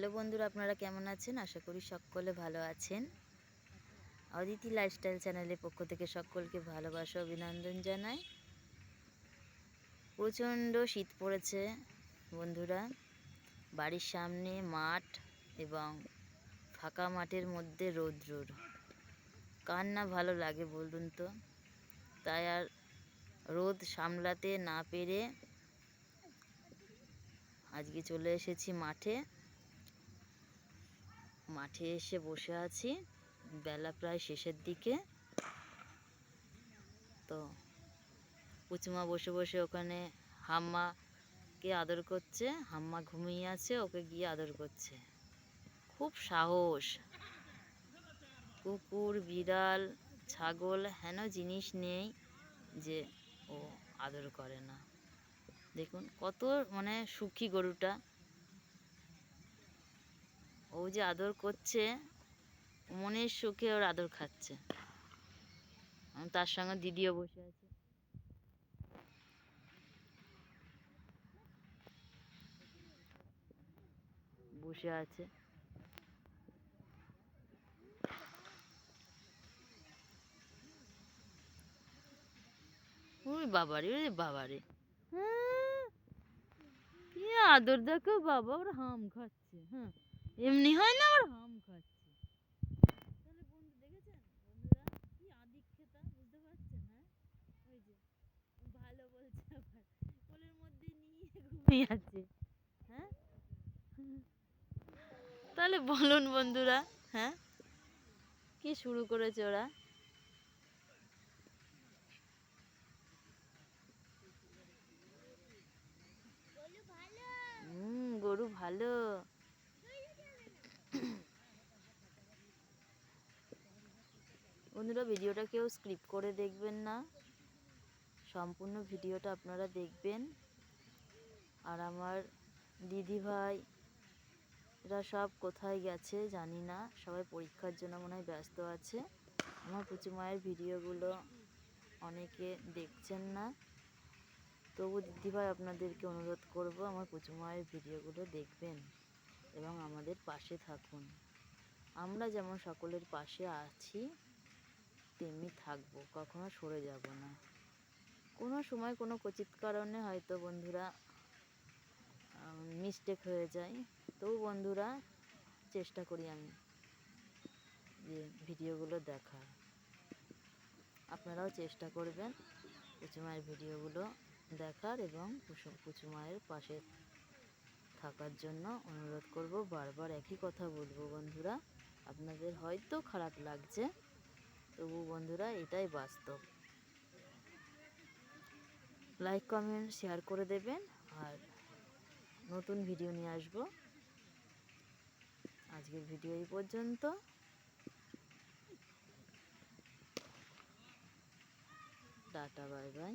Hello বন্ধুরা, আপনারা কেমন আছেন? আশা করি সকলে ভালো আছেন। অদিতি লাইফস্টাইল চ্যানেলের পক্ষ থেকে সকলকে ভালোবাসা অভিনন্দন জানাই। প্রচণ্ড শীত পড়েছে বন্ধুরা। বাড়ির সামনে মাঠ এবং ফাঁকা মাঠের মধ্যে রৌদ্রুর। কার না ভালো লাগে বলুন তো? তাই আর রোদ সামলাতে না পেরে আজকে চলে এসেছি মাঠে। মাঠে এসে বসে আছি। বেলা প্রায় শেষের দিকে। তো পুচমা বসে বসে ওখানে হাম্মাকে আদর করছে। হাম্মা ঘুমিয়ে আছে, ওকে গিয়ে আদর করছে। খুব সাহস। কুকুর, বিড়াল, ছাগল, হেন জিনিস নেই যে ও আদর করে না। দেখুন, কত মানে সুখী গরুটা। ও যে আদর করছে মনের সুখে ওর আদর খাচ্ছে। তার সঙ্গে দিদিও বসে আছে। বসে আছে। ওই বাবারে ওরে বাবারে। হ্যাঁ। কি আদর দেখো বাবা ওর হাম খাচ্ছে হ্যাঁ। এমনি হয় না হাম খাচ্ছে। তাহলে বন্ধু দেখেছেন? বন্ধুরা কি আদিক খেতা বুঝতে পারছেন হ্যাঁ? ওই যে ভালো বলছে আবার। কোলের মধ্যে নিয়ে ঘুমিয়ে আছে হ্যাঁ? তাহলে বলুন বন্ধুরা হ্যাঁ? কি শুরু করেছে ওরা? হুম গরু ভালো। বন্ধুরা, ভিডিওটা কেউ স্ক্রিপ্ট করে দেখবেন না। সম্পূর্ণ ভিডিওটা আপনারা দেখবেন। আর আমার দিদি ভাই এরা সব কোথায় গেছে জানি না। সবাই পরীক্ষার জন্য মনে হয় ব্যস্ত আছে। আমার মায়ের ভিডিওগুলো অনেকে দেখছেন না। তবু দিদিভাই আপনাদেরকে অনুরোধ করব, আমার মায়ের ভিডিওগুলো দেখবেন। এবং আমাদের পাশে থাকুন। আমরা যেমন সকলের পাশে আছি, তেমনি থাকব, কখনো সরে যাব না। কোনো সময় কোনো কচিত কারণে হয়তো বন্ধুরা মিস্টেক হয়ে যায়। তবু বন্ধুরা, চেষ্টা করি আমি যে ভিডিওগুলো দেখার। আপনারাও চেষ্টা করবেন পুচু মায়ের ভিডিওগুলো দেখার এবং পুচু মায়ের পাশে থাকার জন্য অনুরোধ করব বারবার একই কথা বলব বন্ধুরা। আপনাদের হয়তো খারাপ লাগছে, তবু বন্ধুরা এটাই বাস্তব। লাইক কমেন্ট শেয়ার করে দেবেন আর নতুন ভিডিও নিয়ে আসব। আজকের ভিডিও এই পর্যন্ত। Tata bye bye